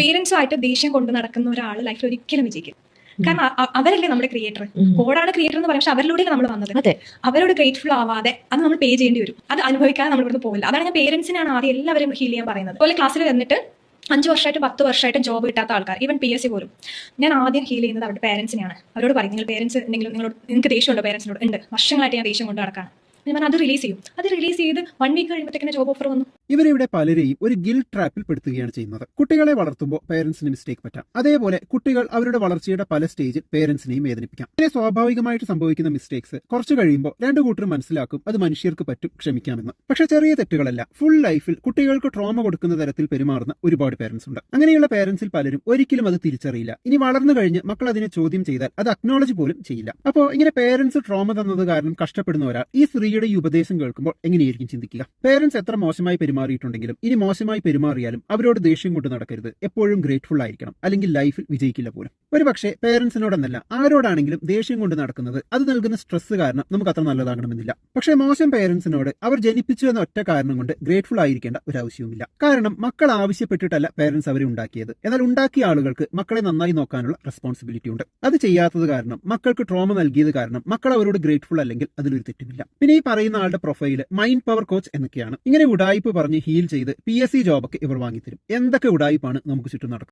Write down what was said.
പേരൻസുമായിട്ട് ദേഷ്യം കൊണ്ട് നടക്കുന്ന ഒരാൾ ലൈഫിൽ ഒരിക്കലും വിജയിക്കും കാരണം അവരല്ലേ നമ്മുടെ ക്രിയേറ്റർ. കോഡാണ് ക്രിയേറ്റർ എന്ന് പറയുമ്പോൾ പക്ഷെ അവരിലൂടെയാണ് നമ്മൾ വന്നത്. അവരോട് ഗ്രേറ്റ്ഫുൾ ആവാതെ അത് നമ്മൾ പേ ചെയ്യേണ്ടി വരും. അത് അനുഭവിക്കാതെ നമ്മൾ ഇവിടുന്ന് പോകില്ല അതാണ് ഞാൻ പേരൻസിനാണ് ആദ്യം എല്ലാവരും ഹീൽ ചെയ്യാൻ പറയുന്നത്. അതുപോലെ ക്ലാസ്സിൽ വന്നിട്ട് അഞ്ച് വർഷമായിട്ട് പത്ത് വർഷമായിട്ട് ജോബ് കിട്ടാത്ത ആൾക്കാർ ഈവൻ പി എസ് സി പോലും. ഞാൻ ആദ്യം ഹീൽ ചെയ്യുന്നത് അവരുടെ പേരൻസിനെയാണ് അവരോട് പറയും നിങ്ങൾ പേരൻസ് എന്തെങ്കിലും നിങ്ങളോട് നിങ്ങൾക്ക് ദേഷ്യമുണ്ടോ പേരൻസിനോട് ഉണ്ട്. വർഷങ്ങളായിട്ട് ഞാൻ ദേഷ്യം കൊണ്ട് നടക്കാണ്. ഞാൻ അത് റിലീസ് ചെയ്യും. അത് റിലീസ് ചെയ്ത് വൺ വീക്ക് കഴിയുമ്പോഴത്തേക്കിന് ജോബ് ഓഫർ വന്നു. ഇവരിവിടെ പലരെയും ഒരു ഗിൽ ട്രാപ്പിൽ പെടുത്തുകയാണ് ചെയ്യുന്നത്. കുട്ടികളെ വളർത്തുമ്പോൾ പേരൻസിന് മിസ്റ്റേക്ക് പറ്റാം. അതേപോലെ കുട്ടികൾ അവരുടെ വളർച്ചയുടെ പല സ്റ്റേജിൽ പേരൻസിനെയും വേദനിപ്പിക്കാം. ഇതിനെ സ്വാഭാവികമായിട്ട് സംഭവിക്കുന്ന മിസ്റ്റേക്സ് കുറച്ച് കഴിയുമ്പോൾ രണ്ടു കൂട്ടരും മനസ്സിലാക്കും അത് മനുഷ്യർക്ക് പറ്റും ക്ഷമിക്കാമെന്ന്. പക്ഷെ ചെറിയ തെറ്റുകളല്ല. ഫുൾ ലൈഫിൽ കുട്ടികൾക്ക് ട്രോമ കൊടുക്കുന്ന തരത്തിൽ പെരുമാറുന്ന ഒരുപാട് പേരൻസ് ഉണ്ട്. അങ്ങനെയുള്ള പേരൻസിൽ പലരും ഒരിക്കലും അത് തിരിച്ചറിയില്ല. ഇനി വളർന്നു കഴിഞ്ഞ് മക്കൾ അതിനെ ചോദ്യം ചെയ്താൽ അത് അക്നോളജ് പോലും ചെയ്യില്ല. അപ്പോൾ ഇങ്ങനെ പേരൻസ് ട്രോമ തന്നത് കാരണം കഷ്ടപ്പെടുന്ന ഒരാൾ ഈ സ്ത്രീയുടെ ഈ ഉപദേശം കേൾക്കുമ്പോൾ എങ്ങനെയായിരിക്കും ചിന്തിക്കുക? പേരൻസ് എത്ര മോശമായി പെരുമാറിയിട്ടുണ്ടെങ്കിലും ഇനി മോശമായി പെരുമാറിയാലും അവരോട് ദേഷ്യം കൊണ്ട് നടക്കരുത്. എപ്പോഴും ഗ്രേറ്റ്ഫുൾ ആയിരിക്കണം. അല്ലെങ്കിൽ ലൈഫിൽ വിജയിക്കില്ല പോലും. ഒരു പക്ഷേ പേരൻസിനോടെന്നല്ല ആരോടാണെങ്കിലും ദേഷ്യം കൊണ്ട് നടക്കുന്നത് അത് നൽകുന്ന സ്ട്രെസ് കാരണം നമുക്ക് അത്ര നല്ലതാകണമെന്നില്ല. പക്ഷേ മോശം പേരൻസിനോട് അവർ ജനിപ്പിച്ചു എന്ന ഒറ്റ കാരണം കൊണ്ട് ഗ്രേറ്റ്ഫുൾ ആയിരിക്കേണ്ട ഒരു ആവശ്യവുമില്ല. കാരണം മക്കൾ ആവശ്യപ്പെട്ടിട്ടല്ല പേരൻസ് അവരെ ഉണ്ടാക്കിയത്. എന്നാൽ ഉണ്ടാക്കിയ ആളുകൾക്ക് മക്കളെ നന്നായി നോക്കാനുള്ള റെസ്പോൺസിബിലിറ്റി ഉണ്ട്. അത് ചെയ്യാത്തത് കാരണം മക്കൾക്ക് ട്രോമ നൽകിയത് കാരണം മക്കൾ അവരോട് ഗ്രേറ്റ്ഫുൾ അല്ലെങ്കിൽ അതിലൊരു തെറ്റുമില്ല. പിന്നെ ഈ പറയുന്ന ആളുടെ പ്രൊഫൈൽ മൈൻഡ് പവർ കോച്ച് എന്നൊക്കെയാണ്. ഇങ്ങനെ ഉടായ്പ് പറഞ്ഞ് ഹീൽ ചെയ്ത് പി എസ് സി ജോബൊക്കെ ഇവർ വാങ്ങിത്തരും. എന്തൊക്കെ ഉടായ്പാണ് നമുക്ക് ചുറ്റും നടക്കുന്നത്?